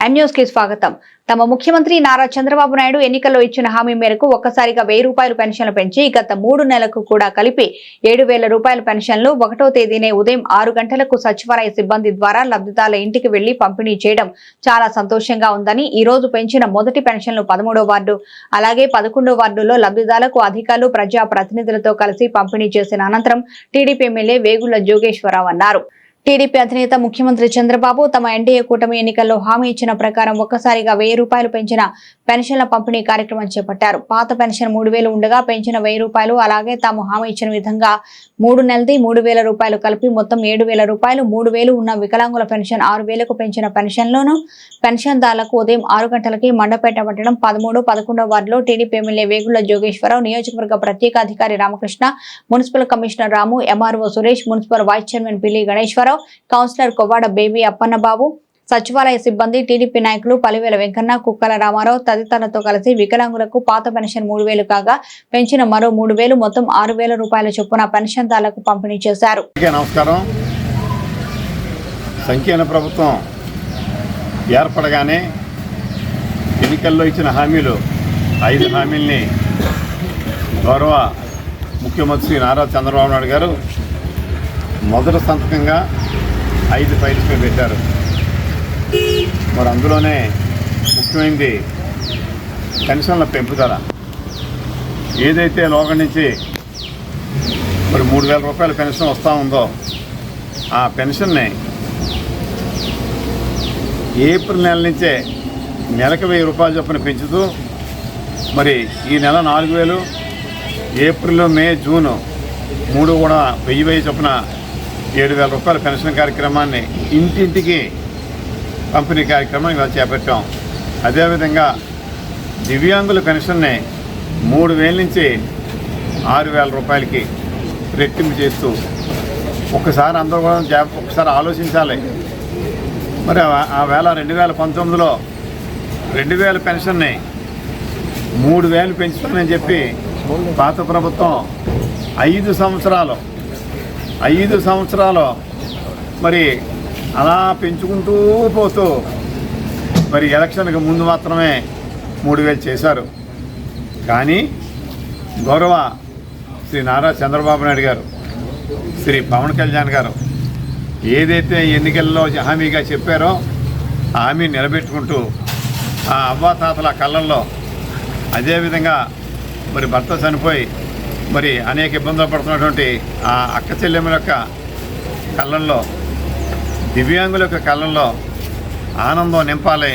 కి స్వాగతం. తమ ముఖ్యమంత్రి నారా చంద్రబాబు నాయుడు ఎన్నికల్లో ఇచ్చిన హామీ మేరకు ఒక్కసారిగా వెయ్యి రూపాయలు పెన్షన్లు పెంచి గత మూడు నెలలకు కూడా కలిపి ఏడు వేల రూపాయల పెన్షన్లు ఒకటో తేదీనే ఉదయం ఆరు గంటలకు సచివాలయ సిబ్బంది ద్వారా లబ్ధిదారుల ఇంటికి వెళ్ళి పంపిణీ చేయడం చాలా సంతోషంగా ఉందని ఈ రోజు పెంచిన మొదటి పెన్షన్లు పదమూడో వార్డు అలాగే పదకొండో వార్డులో లబ్ధిదారులకు అధికారులు ప్రజా ప్రతినిధులతో కలిసి పంపిణీ చేసిన అనంతరం టీడీపీ ఎమ్మెల్యే వేగుళ్ళ జోగేశ్వరరావు అన్నారు. టీడీపీ అధినేత ముఖ్యమంత్రి చంద్రబాబు తమ ఎన్డీఏ కూటమి ఎన్నికల్లో హామీ ఇచ్చిన ప్రకారం ఒక్కసారిగా వెయ్యి రూపాయలు పెంచిన పెన్షన్ల పంపిణీ కార్యక్రమం చేపట్టారు. పాత పెన్షన్ మూడు వేలు ఉండగా పెంచిన వెయ్యి రూపాయలు అలాగే తాము హామీ ఇచ్చిన విధంగా మూడు నెలది మూడు వేల రూపాయలు కలిపి మొత్తం ఏడు వేల రూపాయలు మూడు వేలు ఉన్న వికలాంగుల పెన్షన్ ఆరు వేలకు పెంచిన పెన్షన్లోనూ పెన్షన్దారులకు ఉదయం ఆరు గంటలకి మండపేట పట్టడం పదమూడు పదకొండవ వార్డులో టీడీపీ ఎమ్మెల్యే వేగుళ్ళ జోగేశ్వరరావు నియోజకవర్గ ప్రత్యేక అధికారి Ramakrishna municipal commissioner Ramu MRO Suresh municipal vice chairman Pilli Ganeswararao Subbarao councillor Kovvada Baby Appannababu సచివాలయ సిబ్బంది టీడీపీ నాయకులు పలివేల వెంకన్న కుక్కల రామారావు తదితరులతో కలిసి వికలాంగులకు పాత పెన్షన్ మూడు వేలు కాగా పెంచిన మరో మూడు వేలు మొత్తం ఆరు వేల రూపాయల చొప్పున పెన్షన్దారులకు పంపిణీ చేశారు. నమస్కారం. సంకీర్ణ ప్రభుత్వం ఏర్పడగానే ఎన్నికల్లో ఇచ్చిన హామీలు ఐదు హామీల్ని గౌరవ ముఖ్యమంత్రి నారా చంద్రబాబు నాయుడు గారు మొదటి సంతకంగా ఐదు ఫైల్స్ మేము పెట్టారు. మరి అందులోనే ముఖ్యమైనది పెన్షన్ల పెంపుదల ఏదైతే లోగ నుంచి మరి మూడు వేల రూపాయల పెన్షన్ వస్తూ ఉందో ఆ పెన్షన్ని ఏప్రిల్ నెల నుంచే నెలకు వెయ్యి రూపాయలు చొప్పున పెంచుతూ మరి ఈ నెల నాలుగు వేలు ఏప్రిల్ మే జూన్ మూడు కూడా వెయ్యి వెయ్యి చొప్పున ఏడు వేల రూపాయల పెన్షన్ కార్యక్రమాన్ని ఇంటింటికి పంపిణీ కార్యక్రమం ఇలా చేపట్టాం. అదేవిధంగా దివ్యాంగుల పెన్షన్ని మూడు వేల నుంచి ఆరు వేల రూపాయలకి రెట్టింపు చేస్తూ ఒకసారి అందరూ కూడా జా- ఒకసారి ఆలోచించాలి. మరి ఆ- ఆ వేళ రెండు వేల పంతొమ్మిదిలో రెండు వేల పెన్షన్ని మూడు వేలు పెంచుతానని చెప్పి పాత ప్రభుత్వం ఐదు సంవత్సరాలు ఐదు సంవత్సరాలు. మరి అలా పెంచుకుంటూ పోతూ మరి ఎలక్షన్కి ముందు మాత్రమే మూడు వేలు చేశారు. కానీ గౌరవ శ్రీ నారా చంద్రబాబు నాయుడు గారు శ్రీ పవన్ కళ్యాణ్ గారు ఏదైతే ఎన్నికల్లో హామీగా చెప్పారో ఆ హామీ నిలబెట్టుకుంటూ ఆ అవ్వాతాతల కళ్ళల్లో అదేవిధంగా మరి భర్త చనిపోయి మరి అనేక ఇబ్బందులు పడుతున్నటువంటి ఆ అక్క చెల్లెమ్మల యొక్క కళ్ళల్లో దివ్యాంగుల యొక్క కళ్ళల్లో ఆనందం నింపాలి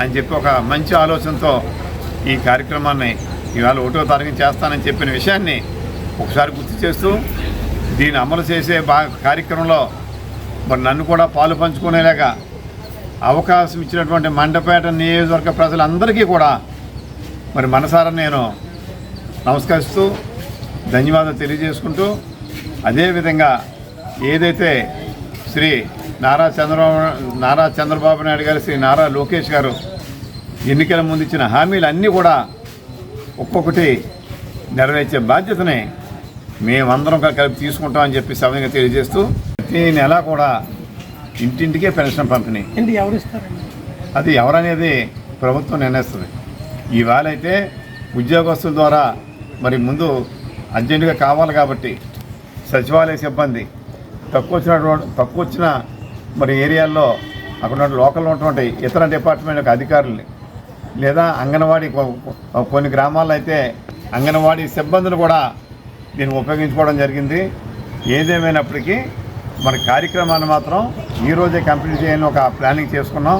అని చెప్పి ఒక మంచి ఆలోచనతో ఈ కార్యక్రమాన్ని ఇవాళ ఒకటో తారీఖు చేస్తానని చెప్పిన విషయాన్ని ఒకసారి గుర్తు చేస్తూ దీన్ని అమలు చేసే బా కార్యక్రమంలో మరి నన్ను కూడా పాలు పంచుకునేలాగా అవకాశం ఇచ్చినటువంటి మండపేట నియోజకవర్గ ప్రజలందరికీ కూడా మరి మనసారా నేను నమస్కరిస్తూ ధన్యవాదాలు తెలియజేసుకుంటూ అదేవిధంగా ఏదైతే శ్రీ నారా చంద్రబాబు నారా చంద్రబాబు నాయుడు గారు శ్రీ నారా లోకేష్ గారు ఎన్నికల ముందు ఇచ్చిన హామీలు అన్నీ కూడా ఒక్కొక్కటి నెరవేర్చే బాధ్యతని మేమందరం కలిపి తీసుకుంటామని చెప్పి సవ్యంగా తెలియజేస్తూ ప్రతి నెల కూడా ఇంటింటికే పెన్షన్ పంపిణీ. ఎవరు ఇస్తారండి? అది ఎవరనేది ప్రభుత్వం నిర్ణయిస్తుంది. ఇవాళ అయితే ఉద్యోగస్తుల ద్వారా మరి ముందు అర్జెంటుగా కావాలి కాబట్టి సచివాలయ సిబ్బంది తక్కువ వచ్చినటువంటి తక్కువ వచ్చిన మరి ఏరియాల్లో అక్కడ లోకల్లో ఉన్నటువంటి ఇతర డిపార్ట్మెంట్ యొక్క అధికారుల్ని లేదా అంగన్వాడీ కొన్ని గ్రామాల్లో అయితే అంగన్వాడీ సిబ్బందిని కూడా దీన్ని ఉపయోగించుకోవడం జరిగింది. ఏదేమైనప్పటికీ మన కార్యక్రమాన్ని మాత్రం ఈ రోజే కంప్లీట్ చేయని ఒక ప్లానింగ్ చేసుకున్నాం.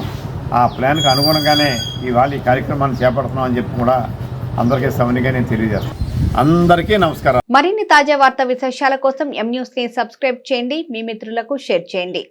ఆ ప్లాన్కి అనుగుణంగానే ఇవాళ ఈ కార్యక్రమాన్ని చేపడుతున్నాం అని చెప్పి కూడా అందరికీ సమనిగా నేను తెలియజేస్తాను. అందరికీ నమస్కారం. మరిన్ని తాజా వార్తా విశేషాల కోసం ఎం న్యూస్ని సబ్స్క్రైబ్ చేయండి. మీ మిత్రులకు షేర్ చేయండి.